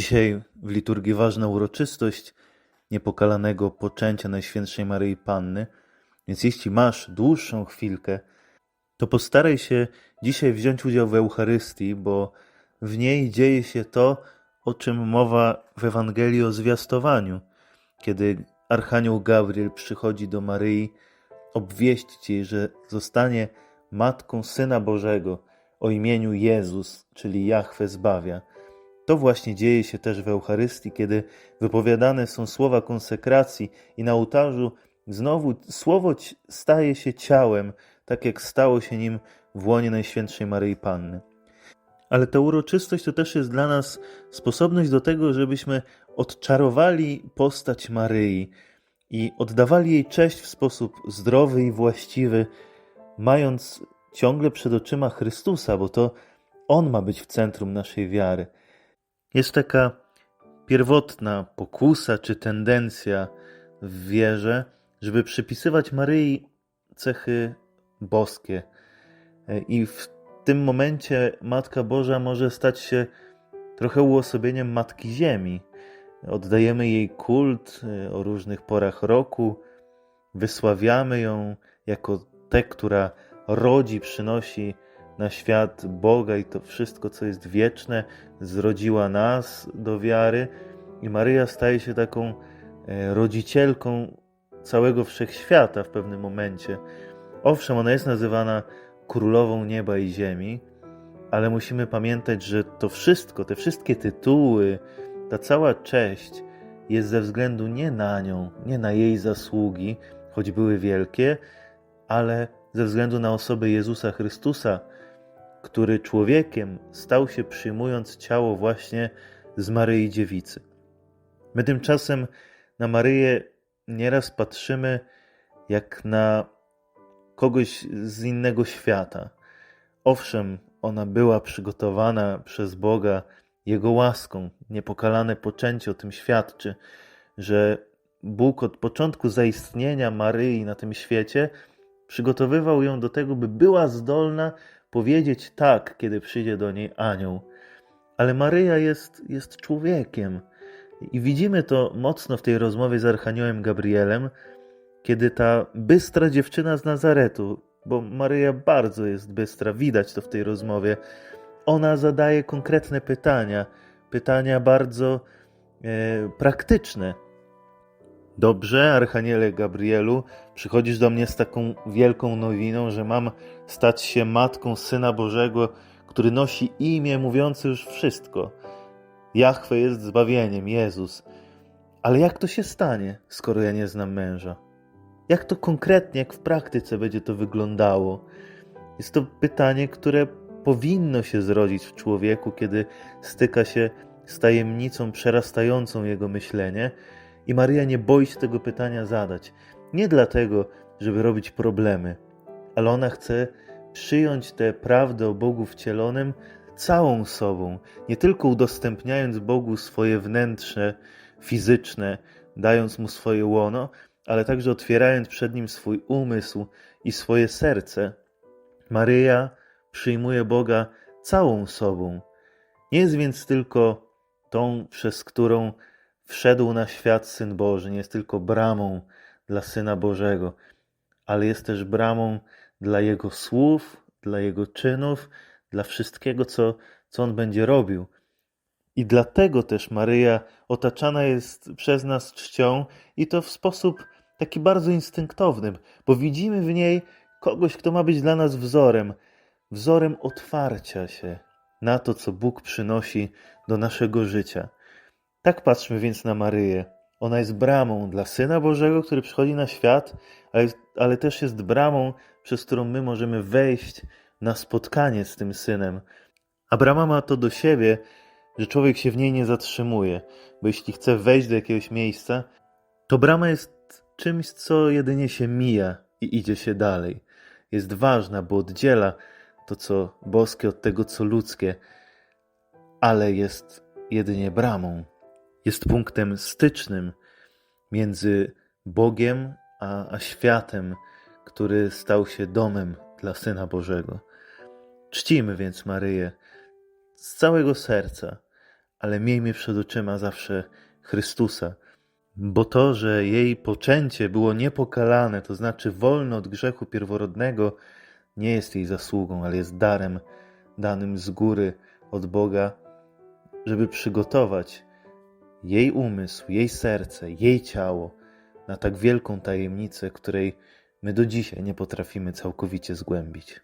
Dzisiaj w liturgii ważna uroczystość niepokalanego poczęcia Najświętszej Maryi Panny, więc jeśli masz dłuższą chwilkę, to postaraj się dzisiaj wziąć udział w Eucharystii, bo w niej dzieje się to, o czym mowa w Ewangelii o zwiastowaniu, kiedy Archanioł Gabriel przychodzi do Maryi obwieścić jej, że zostanie matką Syna Bożego o imieniu Jezus, czyli Jahwe zbawia. To właśnie dzieje się też w Eucharystii, kiedy wypowiadane są słowa konsekracji i na ołtarzu znowu słowo staje się ciałem, tak jak stało się nim w łonie Najświętszej Maryi Panny. Ale ta uroczystość to też jest dla nas sposobność do tego, żebyśmy odczarowali postać Maryi i oddawali jej cześć w sposób zdrowy i właściwy, mając ciągle przed oczyma Chrystusa, bo to On ma być w centrum naszej wiary. Jest taka pierwotna pokusa czy tendencja w wierze, żeby przypisywać Maryi cechy boskie. I w tym momencie Matka Boża może stać się trochę uosobieniem Matki Ziemi. Oddajemy jej kult y, o różnych porach roku, wysławiamy ją jako tę, która rodzi, przynosi na świat Boga i to wszystko, co jest wieczne, zrodziła nas do wiary. I Maryja staje się taką e, rodzicielką całego wszechświata w pewnym momencie. Owszem, ona jest nazywana królową nieba i ziemi, ale musimy pamiętać, że to wszystko, te wszystkie tytuły, ta cała cześć jest ze względu nie na nią, nie na jej zasługi, choć były wielkie, ale ze względu na osobę Jezusa Chrystusa, który człowiekiem stał się przyjmując ciało właśnie z Maryi Dziewicy. My tymczasem na Maryję nieraz patrzymy jak na kogoś z innego świata. Owszem, ona była przygotowana przez Boga Jego łaską. Niepokalane poczęcie o tym świadczy, że Bóg od początku zaistnienia Maryi na tym świecie przygotowywał ją do tego, by była zdolna powiedzieć tak, kiedy przyjdzie do niej anioł. Ale Maryja jest, jest człowiekiem. I widzimy to mocno w tej rozmowie z Archaniołem Gabrielem, kiedy ta bystra dziewczyna z Nazaretu, bo Maryja bardzo jest bystra, widać to w tej rozmowie, ona zadaje konkretne pytania, pytania bardzo e, praktyczne. Dobrze, Archaniele Gabrielu, przychodzisz do mnie z taką wielką nowiną, że mam stać się matką Syna Bożego, który nosi imię mówiące już wszystko. Jahwe jest zbawieniem, Jezus. Ale jak to się stanie, skoro ja nie znam męża? Jak to konkretnie, jak w praktyce będzie to wyglądało? Jest to pytanie, które powinno się zrodzić w człowieku, kiedy styka się z tajemnicą przerastającą jego myślenie, i Maryja nie boi się tego pytania zadać. Nie dlatego, żeby robić problemy, ale ona chce przyjąć tę prawdę o Bogu wcielonym całą sobą, nie tylko udostępniając Bogu swoje wnętrze, fizyczne, dając mu swoje łono, ale także otwierając przed nim swój umysł i swoje serce. Maryja przyjmuje Boga całą sobą. Nie jest więc tylko tą, przez którą wszedł na świat Syn Boży, nie jest tylko bramą dla Syna Bożego, ale jest też bramą dla Jego słów, dla Jego czynów, dla wszystkiego, co, co On będzie robił. I dlatego też Maryja otaczana jest przez nas czcią i to w sposób taki bardzo instynktowny, bo widzimy w niej kogoś, kto ma być dla nas wzorem, wzorem otwarcia się na to, co Bóg przynosi do naszego życia. Tak patrzmy więc na Maryję. Ona jest bramą dla Syna Bożego, który przychodzi na świat, ale, ale też jest bramą, przez którą my możemy wejść na spotkanie z tym Synem. A brama ma to do siebie, że człowiek się w niej nie zatrzymuje, bo jeśli chce wejść do jakiegoś miejsca, to brama jest czymś, co jedynie się mija i idzie się dalej. Jest ważna, bo oddziela to, co boskie, od tego, co ludzkie, ale jest jedynie bramą. Jest punktem stycznym między Bogiem a, a światem, który stał się domem dla Syna Bożego. Czcimy więc Maryję z całego serca, ale miejmy przed oczyma zawsze Chrystusa. Bo to, że jej poczęcie było niepokalane, to znaczy wolne od grzechu pierworodnego, nie jest jej zasługą, ale jest darem danym z góry od Boga, żeby przygotować jej umysł, jej serce, jej ciało na tak wielką tajemnicę, której my do dzisiaj nie potrafimy całkowicie zgłębić.